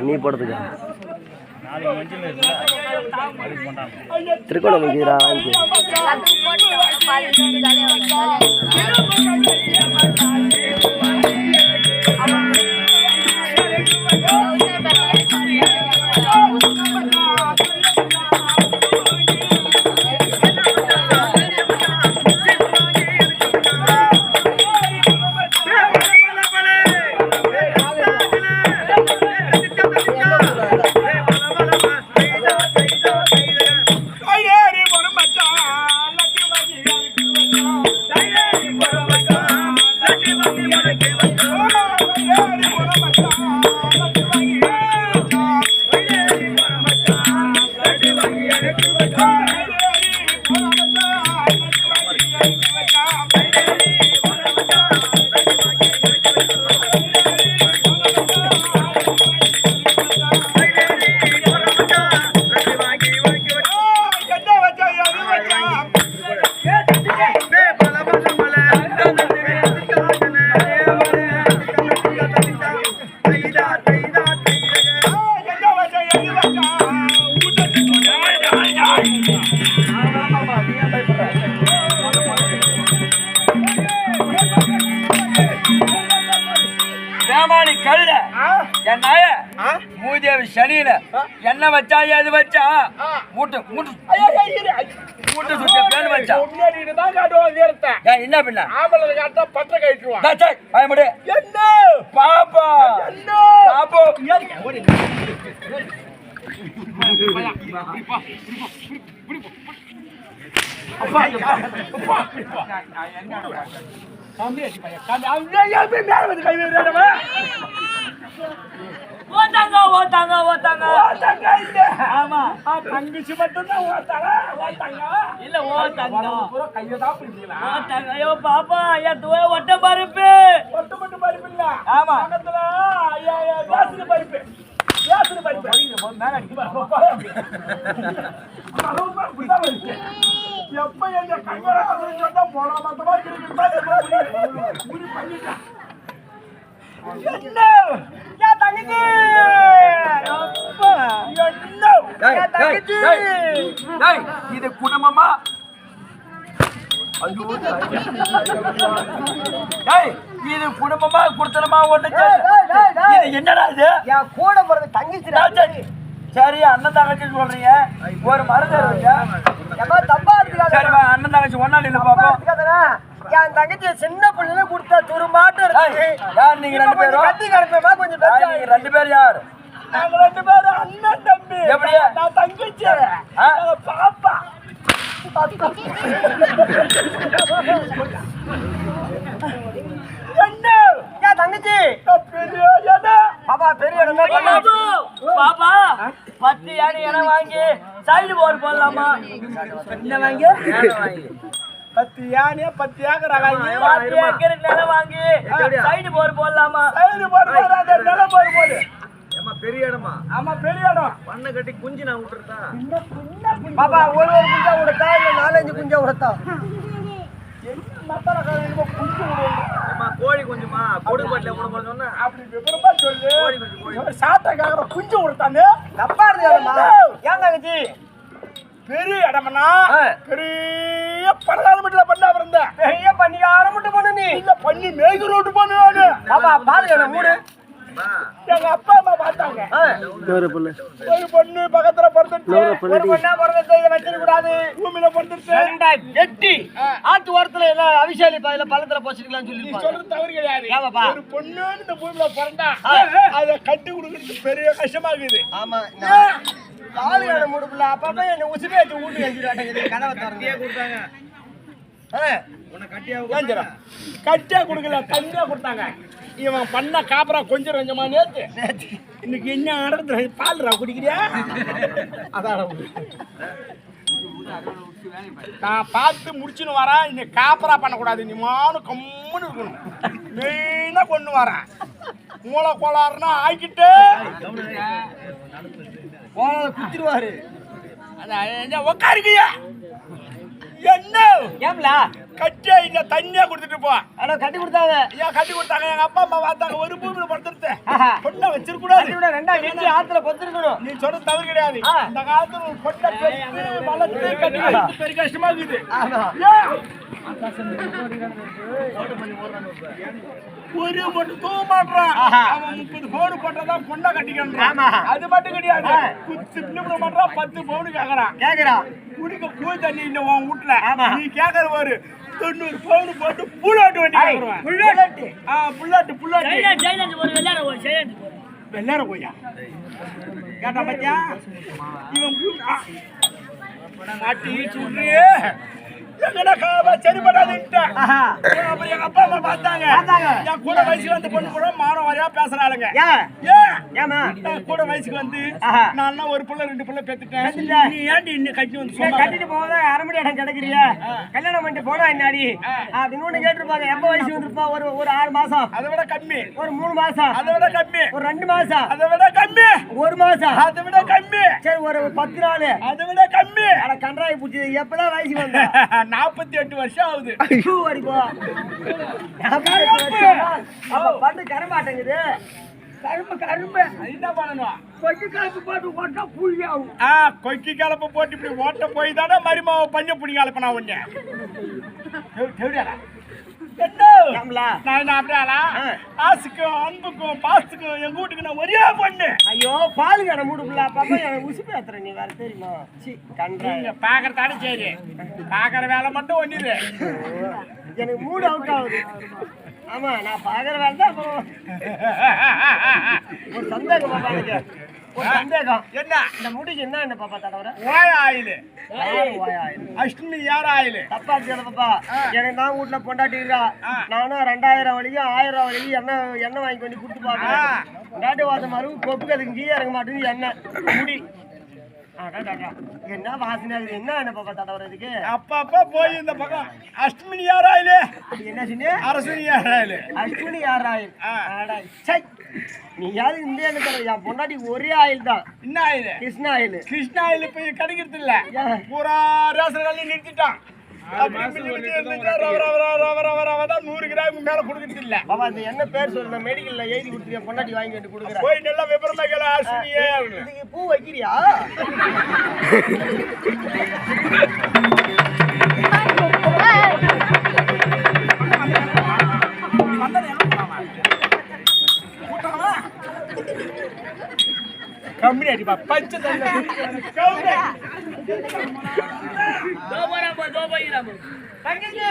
நீ போடுறதுக்கு நாளைக்கு மஞ்சள் இருக்குல்ல கழுத என் நாய மூதேவி சனியில என்ன வச்சா எது வச்சா மூட்டு மூட்டு மூட்டு சுத்திய பேர் வச்சா ஏன் என்ன பின்ன டேய், டேய், பயமுடு பாப்பா பாப்போ ஓட்டாங்க ஓட்டாங்க ஓட்டாங்க ஆமா தங்கச்சி மட்டும்தான் ஓட்டாங்க ஓட்டாங்க இல்ல ஓட்டாங்க ஓட்டாங்க ஐயோ பாப்பா ஐயா துவ ஒட்ட பருப்பு ஒட்டு மட்டும் பருப்பு இல்ல ஆமா பக்கத்துல ஐயா, ஐயா, கேசரி பருப்பு கேசரி பருப்பு எப்ப எங்க கங்கரா சொன்னா இது குடும்பமா இது குடும்பமா குடுத்தனமா ஒண்ணு என்னடா இது என் கூட பிறந்த தங்கச்சி சரி அண்ணன் தங்கச்சி சொல்றீங்க ஒரு மருந்து ஏம்மா, தப்பா எடுத்துக்காத. சரி அண்ணன் தங்கச்சி ஒன்னா நில்லு பாப்போம் என் தங்கச்சி சின்ன பிள்ளைல கொடுத்த துரும்பாட்டம் இருக்கு. யார் நீங்க ரெண்டு பேரும்? கட்டி கிடப்பேமா கொஞ்சம் யார் பெருசா நீங்க ரெண்டு பேர் யார்? நாங்க ரெண்டு பேரும் அண்ணன் தம்பி. எப்படி? நான் தங்கச்சி. பாப்பா. என்ன? என் தங்கச்சி. பெரிய பாப்பா பெரிய பாப்பா. பத்து யானை இடம் வாங்கி சைடு போர் போடலாமா? என்ன வாங்கி? பத்து யானையா பத்து ஏக்கர் பத்து ஏக்கர் நிலம் வாங்கி சைடு போர் போடலாமா? சைடு போடு போடு அந்த நிலம் போடு. போடு பெரிய இடமா? ஆமா பெரிய இடம். பண்ணை கட்டி குஞ்சு நான் விட்டுருதா பாப்பா ஒரு ஒரு குஞ்சா கொடுத்தா இல்ல நாலஞ்சு குஞ்சா கொடுத்தா? ஏமா கோழி குஞ்சுமா? கொடுப்பாட்டில கூட போட சொன்னா அப்படி விவரமா சொல்லு கோழி குஞ்சு கோழி சாட்டை கேக்குற குஞ்சு கொடுத்தானே? தப்பா ஏன் தங்கச்சி? பெரிய இடம்னா. பெரிய பெரிய பண்ணிக்கார மட்டும் பண்ணு நீ. இல்ல பண்ணி மேய்க்கு ரோட்டு பண்ணுவானு பாப்பா பால் கடை மூடு. எங்க அப்பா அம்மா பார்த்தாங்க. ஆ. ஒரு பொண்ணு பக்கத்துல பிறந்துச்சு ஒரு பொண்ணா பிறந்த இதை வச்சிட கூடாது. பூமியில பிறந்துச்சு ரெண்டாயிரம் வெட்டி. ஆத்து ஓரத்துல என்ன அபிஷேலி பையில பள்ளத்துல போச்சுக்கலாம்னு நீ சொல்லி சொல்றது தவறு கிடையாது. ஏவாப்பா? ஒரு பொண்ணு இந்த பூமியில பிறந்தா. அத கட்டி கொடுக்கறது பெரிய கஷ்டமா இருக்குது ஆமா நான் பால் கடை மூடுப்புல அப்பப்ப என்ன வச்சு ஊட்டி வச்சுட்டாங்க கதவை திறந்து. கொடுத்தாங்க. கட்டியா கொடுக்கல தனியா கொடுத்தாங்க. இவன் பண்ண காப்பரா கொஞ்சம் கொஞ்சமா நேத்து. இன்னைக்கு என்ன ஆடுறது பால்ரா குடிக்கிறியா? அதான் நான் பார்த்து முடிச்சுன்னு வரேன். இன்னைக்கு காப்பரா பண்ணக்கூடாது. நீ மானு கம்முன்னு இருக்கணும். மெயினா கொண்டு வரேன். மூளை கோளாறுனா ஆக்கிட்டு போன குத்திடுவாரு. அதான் உட்காருக்கியா என்ன ஏம்லா? கட்டியா இங்க தண்ணியா கொடுத்துட்டு போ. ஆனா கட்டி கொடுத்தாங்க ஐயா கட்டி கொடுத்தாங்க. எங்க அப்பா அம்மா பார்த்தாங்க. ஒரு பூமியில படுத்துருத்து ஆஹா. பொண்ணை வச்சிருக்கூடாது கட்டி விட ரெண்டா கெஞ்சி ஆத்துல பொத்துருக்கணும் நீ சொல்றது தவறு கிடையாது. ஆ. இந்த காலத்துல ஒரு பொண்ணை பெத்து வளர்த்து கட்டி பெரிய கஷ்டமா இருக்குது. ஏன்? ஒரு மட்டும் மாட்டான் ஆஹா. அவன் முப்பது பவுன் போட்டதான் பொண்ணை கட்டிக்கிறான். அது மட்டும் கிடையாது. குத்து பிள்ளை மாட்டான் பத்து பவுன் கேக்குறான் கேக்குறா. குடிக்க கூழ் தண்ணி இல்ல உன் வீட்டுல. நீ கேக்குற பாரு. தொண்ணூறு பவுன் போட்டு புல்லாட்டு வண்டி. புல்லட்டு. ஆ புல்லாட்டு புல்லாட்டு வெள்ளார கோயா கேட்டா பத்தியா இவன். மாட்டி சுடுறே அப்பா அம்மா பார்த்தாங்க. என் கூட வயசுக்கு வந்து பொண்ணு கூட மானம் வரையா பேசுறாளுங்க. ஏமா கூட வயசுக்கு வந்து. நான் ஒரு புள்ள ரெண்டு புள்ள பெத்துட்டேன். நீ ஏன்டி இன்னும் கட்டி வந்து கட்டிட்டு போகாத? அரை மணி இடம் கிடைக்கிறிய. கல்யாணம் பண்ணிட்டு போனா என்னாடி? அப்படின்னு ஒண்ணு கேட்டிருப்பாங்க. எப்ப வயசு வந்திருப்பா? ஒரு ஒரு ஆறு மாசம். அதை விட கம்மி. ஒரு மூணு மாசம். அதை விட கம்மி. ஒரு ரெண்டு மாசம். அதை விட கம்மி. ஒரு மாசம். அதை விட கம்மி. சரி ஒரு பத்து நாள். அதை விட கம்மி. அட கன்றாய் பூச்சி எப்பதான் வயசு வந்த? நாற்பத்தி எட்டு வருஷம் ஆகுது. பண்ணு கரமாட்டேங்குது கரும்பு கரும்பு என்ன பண்ணணும்? கொஞ்சம் கரும்பு போட்டு புள்ளி ஆகும். ஆ கொக்கி கலப்பை போட்டு இப்படி ஓட்ட போய் தானே மருமாவை பஞ்ச புடி கலப்பனா என்ன ஏம்லா? நான் என்ன அப்படியாளா. ஆசுக்கும் அன்புக்கும் பாசத்துக்கும் எங்க வீட்டுக்கு நான் ஒரே பொண்ணு. ஐயோ பால் கடை மூடுப்புல பாப்பா எனக்கு உசு பேத்துற நீ வேற தெரியுமா? நீங்க பாக்குறதானே சரி பாக்குற வேலை மட்டும் ஒண்ணுது. எனக்கு மூடு அவுட் ஆகுது. ஆமா நான் பாக்குற வேலை தான் ஒரு சந்தேகம் பாப்பா ஒரு சந்தேகம். என்ன? இந்த முடிக்கு என்ன என்ன பாப்பா தடவர ஓய ஆயிலு ஓயாயிரம் அஷ்டமி யார் ஆயிலு தப்பா இருக்கல பாப்பா எனக்கு தான் வீட்டுல பொண்டாட்டி இருக்கா. நானும் ரெண்டாயிரம் வரைக்கும் ஆயிரம் வரைக்கும் எண்ணெய் எண்ணெய் வாங்கி கொண்டு கொடுத்து பாப்பேன். பொண்டாட்டி வாசம் மறு கொப்பு கதுக்கு கீழே இறங்க மாட்டேங்குது எண்ணெய் முடி. என்ன வாசனை என்ன என்ன பாப்பா தடவுறதுக்கு அப்பப்ப போய் இந்த பக்கம் அஷ்டமி யார் ஆயிலு அது என்ன சொன்னே அரசனி யார் ஆயிலு அஸ்வினி யார் ஆயில் ஆ. அடா, சை. நீ யாரு? இந்த என் பொண்டாட்டி ஒரே ஆயில் தான். என்ன oil? Krishna oil. Krishna oil இப்ப கிடைக்கிறது இல்ல? பூரா கடையில நிறுத்திட்டான். நூறு கிராம் மேல கொடுக்கறது இல்ல. என்ன பேர் நான் மெடிக்கல்ல எழுதி கொடுத்துருக்கேன் பொண்டாட்டி வாங்கி வந்து கொடுக்குறேன் போய் நல்லா விபரமா கேள இதுக்கு பூ வைக்கிறியா? கம்பெனி அடிப்பா. பச்சை தண்ணி. கவுண்டர் தோபரா போ தோபைராம தங்கச்சி